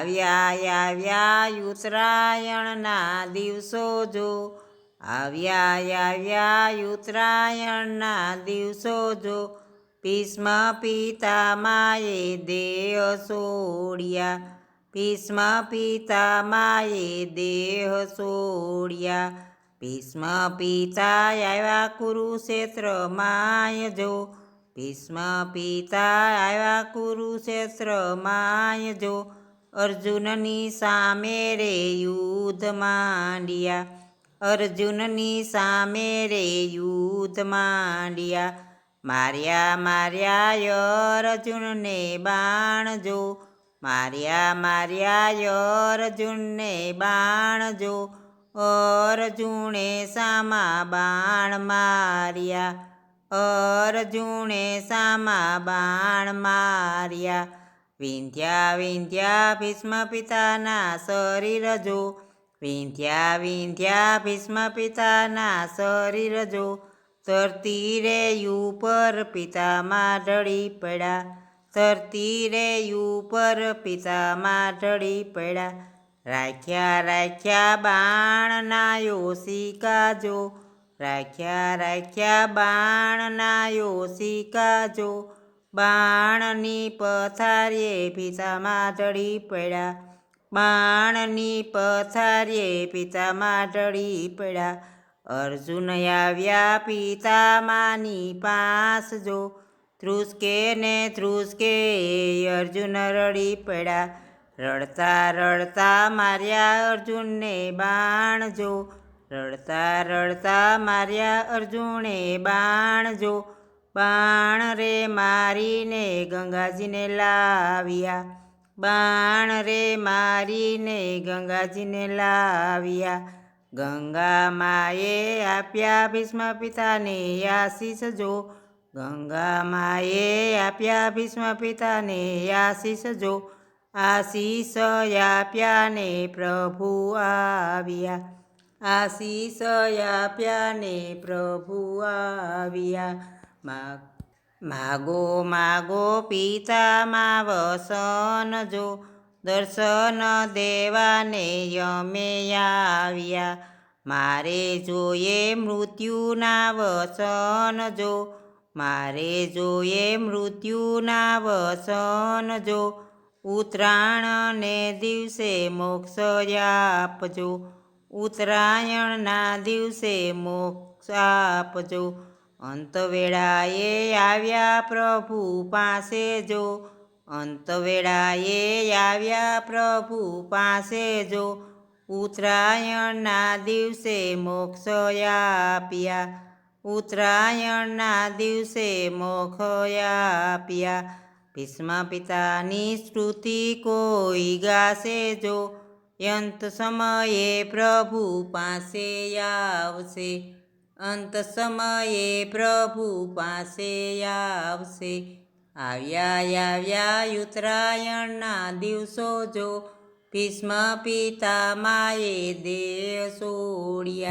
આવ્યા આવ્યા, ઉત્તરાયણના દિવસો જો. આવ્યા આવ્યા, ઉત્તરાયણના દિવસો જો. ભીષ્મ પિતામાએ દેહ સોડ્યા. ભીષ્મ પિતામાએ દેહ સોડ્યા. ભીષ્મ પિતા આવ્યા કુરુક્ષેત્રમાય જો. ભીષ્મ પિતા આવ્યા કુરુક્ષેત્રમાય જો. અર્જુનની સામે રે યુદ્ધ માંડ્યા. અર્જુનની સામે રે યુદ્ધ માંડ્યા. માર્યા માર્યા, અર્જુનને બાણ જો માર્યા માર્યા, અર્જુનને બાણ જો અર્જુને સામા બાણ માર્યા. અર્જુણે સામા બાણ માર્યા. વિંધ્યા વિંધ્યા, ભીષ્મ પિતાના શરીર જો. વિંધ્યા વિંધ્યા, ભીષ્મ પિતાના શરીર જો. તરતી રે ઉપર પિતામાં ઢળી પડ્યા. તરતી રે ઉપર પિતામાં ઢળી પડ્યા. રાખ્યા રાખ્યા બાણના યોશિકા જો. રાખ્યા રાખ્યા બાણના યોશિકા જો. બાણની પથારીએ પિતામાં ઢળી પડ્યા. બાણની પથારીએ પિતામાં ઢળી પડ્યા. અર્જુન આવ્યા પિતામાની પાસ જો. ધ્રુસકે ને ધ્રુસકે અર્જુન રડી પડ્યા. રડતા રડતા માર્યા અર્જુનને બાણ જો. રડતા રડતા માર્યા અર્જુને બાણ જો. બાણ રે મારીને ગંગાજીને લાવ્યા. બાણ રે મારીને ગંગાજીને લાવ્યા. ગંગા માએ આપ્યા ભીષ્મ પિતાને આશીષ જો. ગંગા માએ આપ્યા ભીષ્મ પિતાને આશીષ જો. આશીષ આપ્યા ને પ્રભુ આવ્યા. આશીષ આપ્યા ને પ્રભુ આવ્યા. માગો માગો પિતામાં વસન જો. દર્શન દેવાને યમે આવ્યા. મારે જોઈએ મૃત્યુના વસન જો. મારે જોઈએ મૃત્યુના વસન જો. ઉત્તરાયણને દિવસે મોક્ષ આપજો. ઉત્તરાયણના દિવસે મોક્ષ આપજો. અંતવેળાએ આવ્યા પ્રભુ પાસે જો. અંતવેળાએ આવ્યા પ્રભુ પાસે જો. ઉત્તરાયણના દિવસે મોક્ષ આપ્યા. ઉત્તરાયણના દિવસે મોક્ષ આપ્યા. ભીષ્મ પિતાની સ્તુતિ કોઈ ગાશે જો. અંત સમયે પ્રભુ પાસે આવશે. અંત સમયે પ્રભુ પાસે આવશે. આવ્યા આવ્યા ઉત્તરાયણના દિવસો જો ભીષ્મ પિતા માયે દેહ છોડ્યા